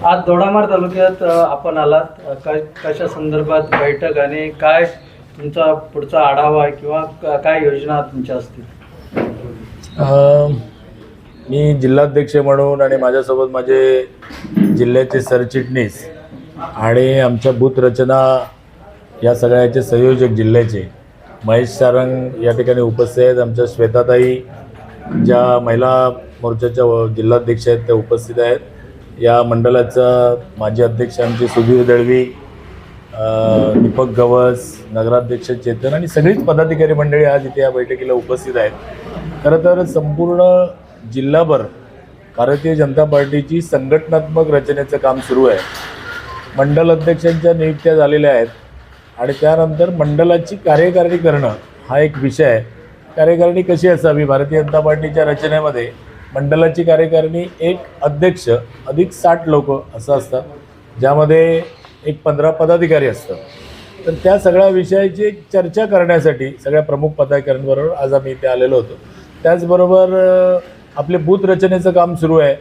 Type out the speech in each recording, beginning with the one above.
आज दोडामार तालुक्यात आपण आलात. काय कशा संदर्भात बैठक आणि काय तुमचा पुढचा आढावा आहे किंवा काय योजना तुमच्या असतील मी जिल्हाध्यक्ष म्हणून आणि माझ्यासोबत माझे जिल्ह्याचे सरचिटणीस आणि आमच्या भूतरचना रचना या सगळ्याचे संयोजक जिल्ह्याचे महेश सारंग या ठिकाणी उपस्थित आहेत. आमच्या श्वेताताई ज्या महिला मोर्चाच्या व- जिल्हाध्यक्ष आहेत त्या उपस्थित आहेत. या मंडळाचा माजी अध्यक्ष आमचे सुधीर दळवी दीपक गवस नगराध्यक्ष चेतन आणि सगळीच पदाधिकारी मंडळी आज इथे या बैठकीला उपस्थित आहेत. खरं तर संपूर्ण जिल्हाभर भारतीय जनता पार्टीची संघटनात्मक रचनेचं काम सुरू आहे. मंडल अध्यक्षांच्या नियुक्त्या झालेल्या आहेत आणि त्यानंतर मंडलाची कार्यकारिणी करणं हा एक विषय आहे. कार्यकारिणी कशी असावी? भारतीय जनता पार्टीच्या रचनेमध्ये मंडलाची कार्यकारिणी एक अध्यक्ष अधिक साठ लोक असं असतात ज्यामध्ये एक पंधरा पदाधिकारी असतात तर त्या सगळ्या विषयाची एक चर्चा करण्यासाठी सगळ्या प्रमुख पदाधिकाऱ्यांबरोबर आज आम्ही इथे आलेलो होतो. त्याचबरोबर आपले बूथ रचनेचं काम सुरू आहे.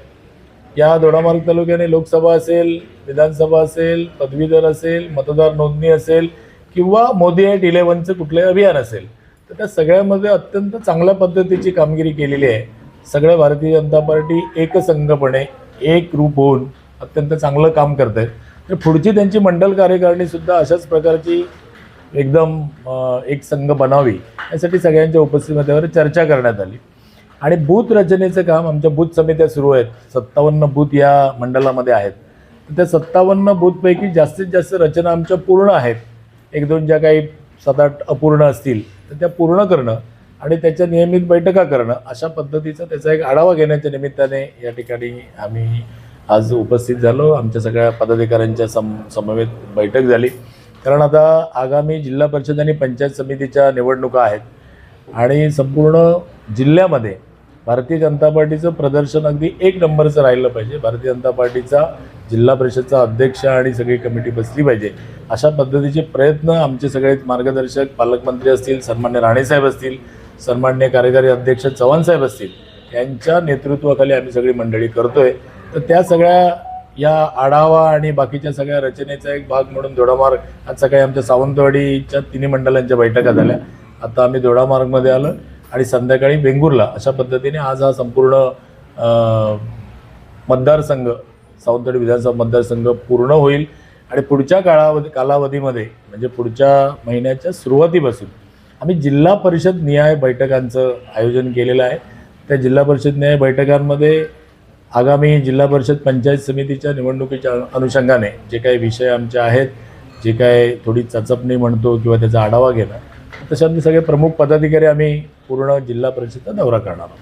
या दोडामार्ग तालुक्याने लोकसभा असेल विधानसभा असेल पदवीधर असेल मतदार नोंदणी असेल किंवा मोदी ॲट इलेव्हनचं कुठलंही अभियान असेल तर त्या सगळ्यामध्ये अत्यंत चांगल्या पद्धतीची कामगिरी केलेली आहे. सगळ्या भारतीय जनता पार्टी एकसंघपणे एक रूप होऊन अत्यंत चांगलं काम करत आहे तर पुढची त्यांची मंडल कार्यकारिणीसुद्धा अशाच प्रकारची एकदम एक संघ बनावी यासाठी सगळ्यांच्या उपस्थितीमध्ये चर्चा करण्यात आली. आणि बूथ रचनेचं काम आमच्या बूथ समित्या सुरू आहेत. सत्तावन्न बूथ या मंडळामध्ये आहेत. तर त्या सत्तावन्न बूथपैकी जास्तीत जास्त रचना आमच्या पूर्ण आहेत. एक दोन ज्या काही सात आठ अपूर्ण असतील तर त्या पूर्ण करणं आणि त्याच्या नियमित बैठका करणं अशा पद्धतीचा त्याचा एक आढावा घेण्याच्या निमित्ताने या ठिकाणी आम्ही आज उपस्थित झालो. आमच्या सगळ्या पदाधिकाऱ्यांच्या सम समवेत बैठक झाली. कारण आता आगामी जिल्हा परिषद आणि पंचायत समितीच्या निवडणुका आहेत आणि संपूर्ण जिल्ह्यामध्ये भारतीय जनता पार्टीचं प्रदर्शन अगदी एक नंबरचं राहिलं पाहिजे. भारतीय जनता पार्टीचा जिल्हा परिषदचा अध्यक्ष आणि सगळी कमिटी बसली पाहिजे. अशा पद्धतीचे प्रयत्न आमचे सगळे मार्गदर्शक पालकमंत्री असतील सन्मान्य राणेसाहेब असतील सन्मान्य कार्यकारी अध्यक्ष चव्हाणसाहेब असतील यांच्या नेतृत्वाखाली आम्ही सगळी मंडळी करतोय. तर त्या सगळ्या या आढावा आणि बाकीच्या सगळ्या रचनेचा एक भाग म्हणून दोडामार्ग आज सकाळी आमच्या सावंतवाडीच्या तिन्ही मंडळांच्या बैठका झाल्या. आता आम्ही दोडामार्गमध्ये आलो आणि संध्याकाळी बेंगूरला अशा पद्धतीने आज हा संपूर्ण मतदारसंघ सावंतवाडी विधानसभा मतदारसंघ पूर्ण होईल. आणि पुढच्या काळावधी कालावधीमध्ये म्हणजे पुढच्या महिन्याच्या सुरुवातीपासून आम्ही जिल्हा परिषद निहाय बैठकांचं आयोजन केलेलं आहे. त्या जिल्हा परिषद निहाय बैठकांमध्ये आगामी जिल्हा परिषद पंचायत समितीच्या निवडणुकीच्या अनुषंगाने जे काही विषय आमचे आहेत जे काय थोडी चचपणी म्हणतो किंवा त्याचा आढावा घेणं तसे आमचे सगळे प्रमुख पदाधिकारी आम्ही पूर्ण जिल्हा परिषदचा दौरा करणार आहोत.